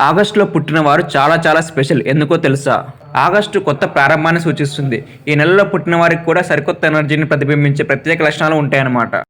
ఆగస్టులో పుట్టిన వారు చాలా చాలా స్పెషల్. ఎందుకో తెలుసా? ఆగస్టు కొత్త ప్రారంభాన్ని సూచిస్తుంది. ఈ నెలలో పుట్టిన వారికి కూడా సరికొత్త ఎనర్జీని ప్రతిబింబించే ప్రత్యేక లక్షణాలు ఉంటాయన్నమాట.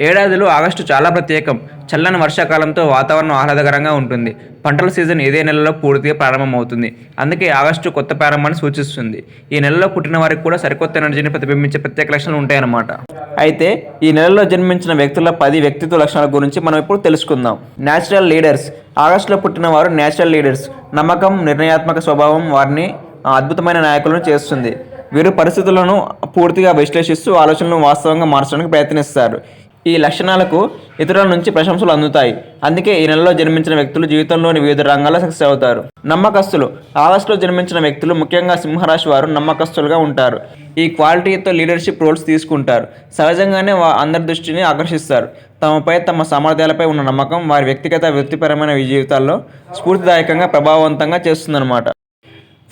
ఏడాదిలో ఆగస్టు చాలా ప్రత్యేకం. చల్లని వర్షాకాలంతో వాతావరణం ఆహ్లాదకరంగా ఉంటుంది. పంటల సీజన్ ఇదే నెలలో పూర్తిగా ప్రారంభమవుతుంది. అందుకే ఆగస్టు కొత్త ప్రారంభాన్ని సూచిస్తుంది. ఈ నెలలో పుట్టిన వారికి కూడా సరికొత్త ఎనర్జీని ప్రతిబింబించే ప్రత్యేక లక్షణాలు ఉంటాయన్నమాట. అయితే ఈ నెలలో జన్మించిన వ్యక్తుల పది వ్యక్తిత్వ లక్షణాల గురించి మనం ఇప్పుడు తెలుసుకుందాం. Natural leaders. ఆగస్టులో పుట్టిన వారు నేచురల్ లీడర్స్. నమ్మకం నిర్ణయాత్మక స్వభావం వారిని అద్భుతమైన నాయకులను చేస్తుంది. వీరు పరిస్థితులను పూర్తిగా విశ్లేషిస్తూ ఆలోచనలను వాస్తవంగా మార్చడానికి ప్రయత్నిస్తారు. ఈ లక్షణాలకు ఇతరుల నుంచి ప్రశంసలు అందుతాయి. అందుకే ఈ నెలలో జన్మించిన వ్యక్తులు జీవితంలోని వివిధ రంగాల్లో సక్సెస్ అవుతారు. నమ్మకస్తులు. ఆగస్టులో జన్మించిన వ్యక్తులు ముఖ్యంగా సింహరాశి వారు నమ్మకస్తులుగా ఉంటారు. ఈ క్వాలిటీతో లీడర్షిప్ రోల్స్ తీసుకుంటారు. సహజంగానే వా అందరి దృష్టిని ఆకర్షిస్తారు. తమపై తమ సామర్థ్యాలపై ఉన్న నమ్మకం వారి వ్యక్తిగత వృత్తిపరమైన జీవితాల్లో స్ఫూర్తిదాయకంగా ప్రభావవంతంగా చేస్తుందన్నమాట.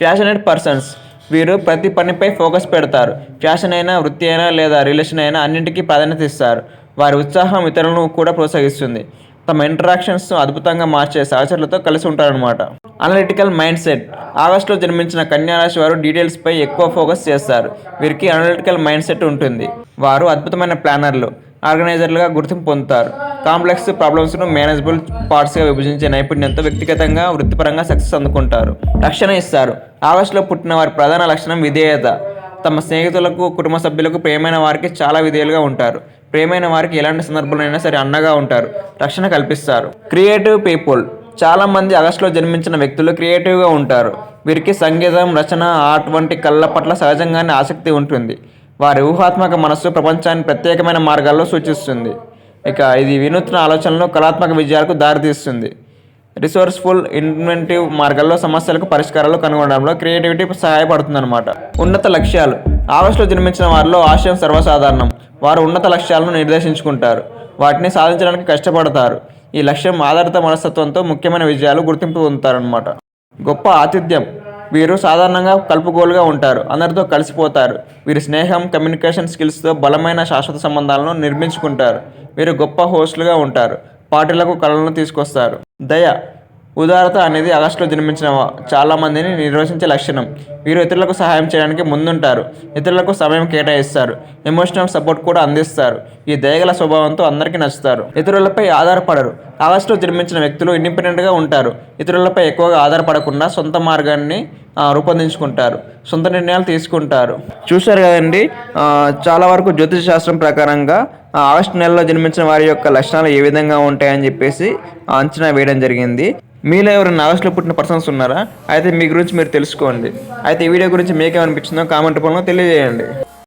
Passionate persons. వీరు ప్రతి పనిపై ఫోకస్ పెడతారు. ఫ్యాషన్ అయినా వృత్తి అయినా లేదా రిలేషన్ అయినా అన్నింటికీ ప్రాధాన్యత ఇస్తారు. వారి ఉత్సాహం ఇతరులను కూడా ప్రోత్సహిస్తుంది. తమ ఇంటరాక్షన్స్ను అద్భుతంగా మార్చే సహచరులతో కలిసి ఉంటారనమాట అనలిటికల్ మైండ్ సెట్ ఆగస్టులో జన్మించిన కన్యా రాశి వారు డీటెయిల్స్పై ఎక్కువ ఫోకస్ చేస్తారు. వీరికి అనలిటికల్ మైండ్ సెట్ ఉంటుంది. వారు అద్భుతమైన ప్లానర్లు ఆర్గనైజర్లుగా గుర్తింపు పొందుతారు. కాంప్లెక్స్ ప్రాబ్లమ్స్ను మేనేజబుల్ పార్ట్స్గా విభజించే నైపుణ్యంతో వ్యక్తిగతంగా వృత్తిపరంగా సక్సెస్ అందుకుంటారు. రక్షణ ఇస్తారు. ఆగస్టులో పుట్టిన వారి ప్రధాన లక్షణం విధేయత. తమ స్నేహితులకు కుటుంబ సభ్యులకు ప్రియమైన వారికి చాలా విధేయులుగా ఉంటారు. ప్రియమైన వారికి ఎలాంటి సందర్భంలోనైనా సరే అండగా ఉంటారు రక్షణ కల్పిస్తారు. క్రియేటివ్ పీపుల్ చాలామంది ఆగస్టులో జన్మించిన వ్యక్తులు క్రియేటివ్గా ఉంటారు. వీరికి సంగీతం రచన ఆర్ట్ వంటి కళ్ళ పట్ల సహజంగానే ఆసక్తి ఉంటుంది. వారి ఊహాత్మక మనస్సు ప్రపంచాన్ని ప్రత్యేకమైన మార్గాల్లో సూచిస్తుంది. ఇక ఇది వినూత్న ఆలోచనలు కళాత్మక విజయాలకు దారితీస్తుంది. రిసోర్స్ఫుల్ ఇన్వెంటివ్ మార్గాల్లో సమస్యలకు పరిష్కారాలు కనుగొనడంలో క్రియేటివిటీ సహాయపడుతుందన్నమాట. ఉన్నత లక్ష్యాలు ఆగస్టులో జన్మించిన వారిలో ఆశయం సర్వసాధారణం. వారు ఉన్నత లక్ష్యాలను నిర్దేశించుకుంటారు. వాటిని సాధించడానికి కష్టపడతారు. ఈ లక్ష్యం ఆధారిత మనస్తత్వంతో ముఖ్యమైన విజయాలు గుర్తింపు పొందుతారనమాట గొప్ప ఆతిథ్యం. వీరు సాధారణంగా కలుపుగోలుగా ఉంటారు. అందరితో కలిసిపోతారు. వీరు స్నేహం కమ్యూనికేషన్ స్కిల్స్తో బలమైన శాశ్వత సంబంధాలను నిర్మించుకుంటారు. వీరు గొప్ప హోస్టులుగా ఉంటారు. పార్టీలకు కళలను తీసుకొస్తారు. దయ ఉదారత అనేది ఆగస్టులో జన్మించిన చాలామందిని నిర్వచించే లక్షణం. వీరు ఇతరులకు సహాయం చేయడానికి ముందుంటారు. ఇతరులకు సమయం కేటాయిస్తారు. ఎమోషనల్ సపోర్ట్ కూడా అందిస్తారు. ఈ దయగల స్వభావంతో అందరికీ నచ్చుతారు. ఇతరులపై ఆధారపడరు. ఆగస్టులో జన్మించిన వ్యక్తులు ఇండిపెండెంట్గా ఉంటారు. ఇతరులపై ఎక్కువగా ఆధారపడకుండా సొంత మార్గాన్ని రూపొందించుకుంటారు. సొంత నిర్ణయాలు తీసుకుంటారు. చూశారు కదండి చాలా వరకు జ్యోతిష శాస్త్రం ప్రకారంగా ఆగస్టు నెలలో జన్మించిన వారి యొక్క లక్షణాలు ఏ విధంగా ఉంటాయని చెప్పేసి అంచనా వేయడం జరిగింది. మీలో ఎవరైనా ఆగస్టులో పుట్టిన పర్సన్స్ ఉన్నారా? అయితే మీ గురించి మీరు తెలుసుకోండి. అయితే ఈ వీడియో గురించి మీకేమనిపించిందో కామెంట్ రూపంలో తెలియజేయండి.